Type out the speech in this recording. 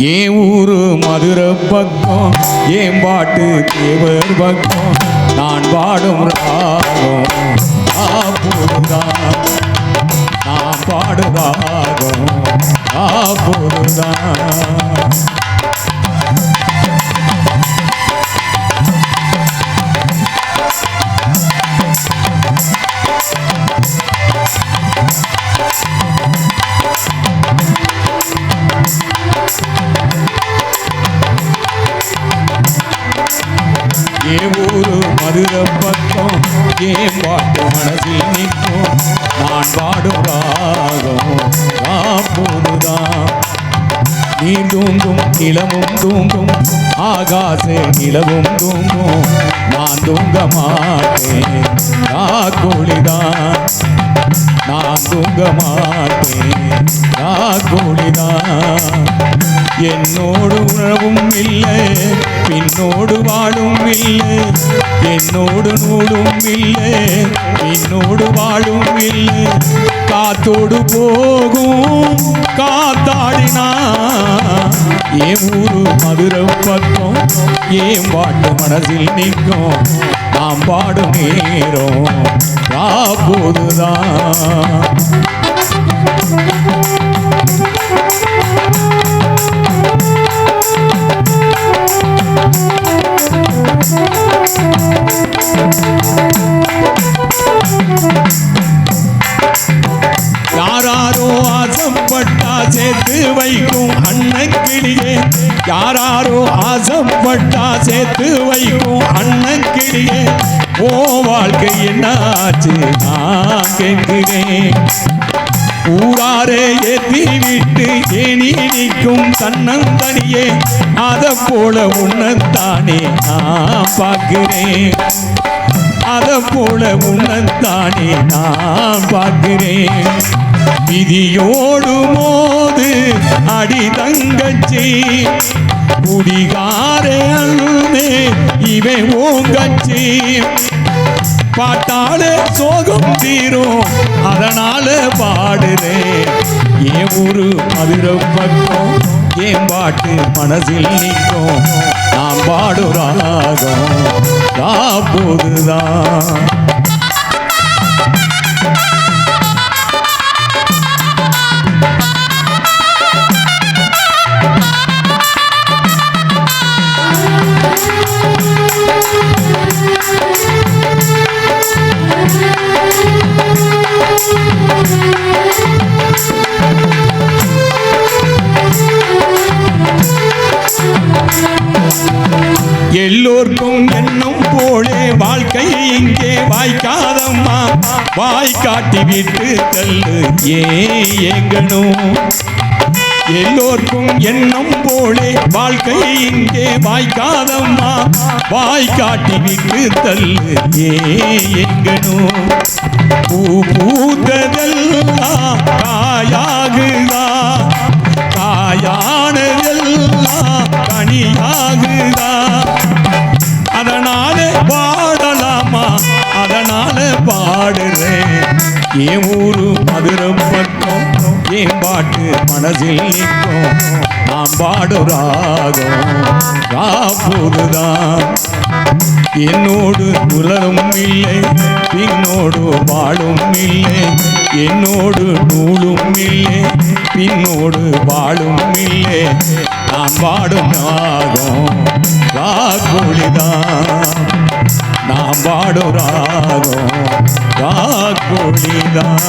ஏன் ஊரு மதுரை பக்கம்? ஏன் பாட்டு தேவர் பக்கம்? நான் பாடும் ராகம். ஏன் ஊரு மதுரை பக்கம் ஏன் பாட்டு மனதில் நிற்கும். நான் பாடும் ராகம் ராப்போதுதான் நீ தூங்கும் நிலமும் தூங்கும் ஆகாச நிலவும் தூங்கும். நான் தூங்க மாட்டேன் ராக்கோழிதான் நான் தூங்க மாட்டேன் ராக்கோழிதான் என்னோடு உணவும் இல்லை. பின்னோடு வாழும் இல்லை. என்னோடு நூடும் இல்லை. பின்னோடு வாழும் இல்லை. காத்தோடு போகும். காத்தாடினா ஏன் ஊரு மதுரை பக்கம் ஏன் பாட்டு மனசில் நிற்கும். நாம் பாடும் நேரம் அப்போதுதான் Thank you. சேர்த்து வைக்கும் அண்ணன் கிளியே யாராரோ ஆசைப்பட்டா சேர்த்து வைக்கும் அண்ணன் கிளியே ஓ வாழ்க்கை என்னாச்சு? நான் கேட்கிறேன். ஊராரே ஏத்தி விட்டு ஏனி நிற்கும் தன்னந்தனியே. அதை போல உன்னத்தானே நான் பார்க்கிறேன். அதை போல உன்னத்தானே நான் பார்க்கிறேன். விதியோடு மோது அடி தங்கச்சி. குடிகாரே அண்ணே இவன் ஓங்கச்சி. பாட்டாலே சோகம் தீரும் அதனால பாடுறேன் என் ஊரு மதுரை பக்கம் என் பாட்டு மனசில் நிற்கும்? நான் பாடும் ராகம் ராப்போதுதான் எல்லோர்க்கும் எண்ணம் போலே வாழ்க்கை இங்கே வாய்க்காதம்மா. வாய் காட்டி விட்டு தள்ளு ஏன் எங்கனும் எல்லோர்க்கும் எண்ணம் போலே வாழ்க்கை இங்கே வாய்க்காதம்மா. வாய் காட்டி விட்டு தள்ளு ஏன் எங்கனும் பூ பூத்ததெல்லாம் அதனால பாடுறேன். என் ஊரு மதுரை பக்கம் என் பாட்டு மனசில் நிற்கும். நான் பாடும் ராகம் ராப்போதுதான் என்னோடு உலரும் இல்லை பின்னோடு வாழும் இல்லை. என்னோடு நூலும் இல்லை பின்னோடு வாழும் இல்லை. நான் பாடும் ராகம் ராகோழிதான் நாம் பாடும் ராகம் ராகோழிதான்